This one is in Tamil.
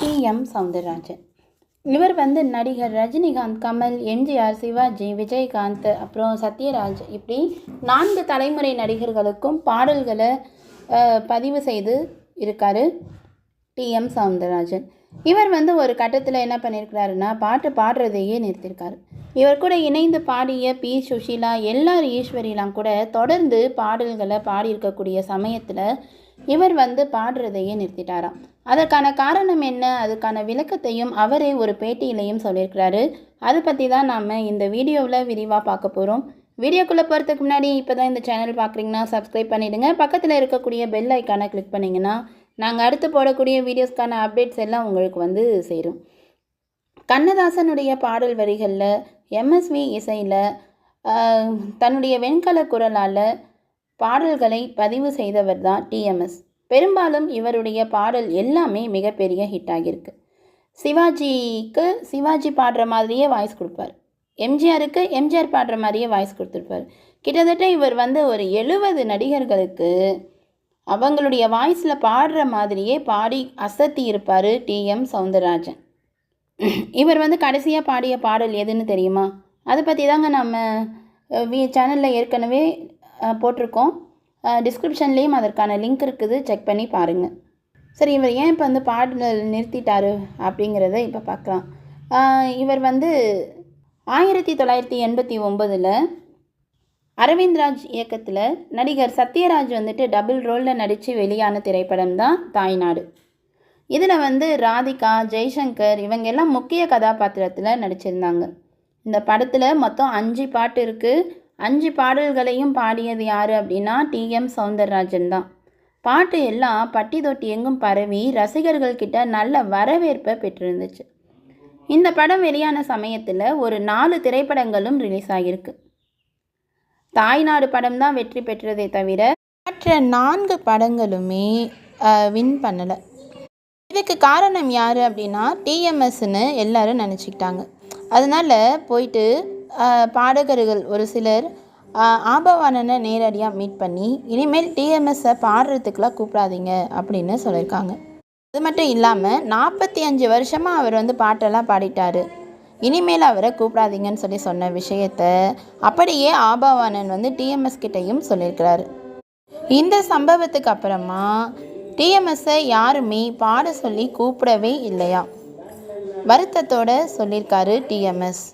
D M Soundararajan. இவர் வந்து நடிகர் ரஜினிகாந்த் கமல் எம்ஜிஆர் சிவாஜி விஜயகாந்த் அப்புறம் சத்யராஜ் இப்படி நான்கு தலைமுறை நடிகர்களுக்கும் பாடல்களை பதிவு செய்து இருக்கார் டி எம் சவுந்தரராஜன். இவர் வந்து ஒரு கட்டத்தில் என்ன பண்ணியிருக்கிறாருன்னா பாட்டு பாடுறதையே நிறுத்தியிருக்காரு இவர் கூட இணைந்து பாடிய பி. சுஷீலா எல்லார் ஈஸ்வரிலாம் கூட தொடர்ந்து பாடல்களை பாடியிருக்கக்கூடிய சமயத்தில் இவர் வந்து பாடுறதையே நிறுத்திட்டாராம். அதற்கான காரணம் என்ன? அதுக்கான விளக்கத்தையும் அவரே ஒரு பேட்டியிலையும் சொல்லியிருக்கிறாரு. அதை பற்றி தான் நாம் இந்த வீடியோவில் விரிவாக பார்க்க போகிறோம் வீடியோக்குள்ளே போகிறதுக்கு முன்னாடி இப்போ தான் இந்த சேனல் பார்க்குறீங்கன்னா சப்ஸ்கிரைப் பண்ணிவிடுங்க பக்கத்தில் இருக்கக்கூடிய பெல் ஐக்கானை கிளிக் பண்ணிங்கன்னா நாங்கள் அடுத்து போடக்கூடிய வீடியோஸ்க்கான அப்டேட்ஸ் எல்லாம் உங்களுக்கு வந்து சேரும். கண்ணதாசனுடைய பாடல் வரிகளில் எம்எஸ்வி இசையில் தன்னுடைய வெண்கல குரலால் பாடல்களை பதிவு செய்தவர் தான் டிஎம்எஸ் பெரும்பாலும் இவருடைய பாடல் எல்லாமே மிகப்பெரிய ஹிட் ஆகியிருக்கு. சிவாஜிக்கு சிவாஜி பாடுற மாதிரியே வாய்ஸ் கொடுப்பார். எம்ஜிஆருக்கு எம்ஜிஆர் பாடுற மாதிரியே வாய்ஸ் கொடுத்துருப்பார். கிட்டத்தட்ட இவர் வந்து ஒரு எழுபது நடிகர்களுக்கு அவங்களுடைய வாய்ஸில் பாடுற மாதிரியே பாடி அசத்தி இருப்பார் டிஎம் சவுந்தரராஜன். இவர் வந்து கடைசியாக பாடிய பாடல் எதுன்னு தெரியுமா? அதை பற்றி தாங்க நம்ம சேனலில் ஏற்கனவே போட்டிருக்கோம். டிஸ்கிரிப்ஷன்லேயும் அதற்கான லிங்க் இருக்குது. செக் பண்ணி பாருங்கள் சரி இவர் ஏன் இப்போ வந்து பாடல் நிறுத்திட்டாரு அப்படிங்கிறத இப்போ பார்க்கலாம் இவர் வந்து ஆயிரத்தி தொள்ளாயிரத்தி எண்பத்தி ஒம்பதில் அரவிந்த்ராஜ் இயக்கத்தில் நடிகர் சத்யராஜ் வந்துட்டு டபுள் ரோலில் நடித்து வெளியான திரைப்படம் தான் தாய்நாடு. இதில் வந்து ராதிகா ஜெய்சங்கர் இவங்க எல்லாம் முக்கிய கதாபாத்திரத்தில் நடிச்சிருந்தாங்க. இந்த படத்தில் மொத்தம் அஞ்சு பாட்டு இருக்குது அஞ்சு பாடல்களையும் பாடியது யார் அப்படின்னா டிஎம் சவுந்தரராஜன் தான். பாட்டு எல்லாம் பட்டி தொட்டி எங்கும் பரவி ரசிகர்கள்கிட்ட நல்ல வரவேற்பை பெற்றிருந்துச்சு. இந்த படம் வெளியான சமயத்தில் ஒரு நாலு திரைப்படங்களும் ரிலீஸ் ஆகியிருக்கு. தாய்நாடு படம் தான் வெற்றி பெற்றதே தவிர மற்ற நான்கு படங்களுமே வின் பண்ணலை. இதுக்கு காரணம் யார் அப்படின்னா டிஎம்எஸ்ன்னு எல்லாரும் நினச்சிக்கிட்டாங்க. அதனால் போயிட்டு பாடகர்கள் ஒரு சிலர் ஆபவானனை நேரடியாக மீட் பண்ணி இனிமேல் டிஎம்எஸ்ஸை பாடுறதுக்கெலாம் கூப்பிடாதீங்க அப்படின்னு சொல்லியிருக்காங்க. அது மட்டும் இல்லாமல் நாற்பத்தி அஞ்சு வருஷமாக அவர் வந்து பாட்டெல்லாம் பாடிட்டார். இனிமேல் அவரை கூப்பிடாதீங்கன்னு சொல்லி சொன்ன விஷயத்த அப்படியே ஆபாவானன் வந்து டிஎம்எஸ் கிட்டேயும் சொல்லியிருக்கிறாரு. இந்த சம்பவத்துக்கு அப்புறமா டிஎம்எஸ்ஸை யாருமே பாட சொல்லி கூப்பிடவே இல்லையா? வருத்தத்தோட சொல்லியிருக்காரு டிஎம்எஸ்.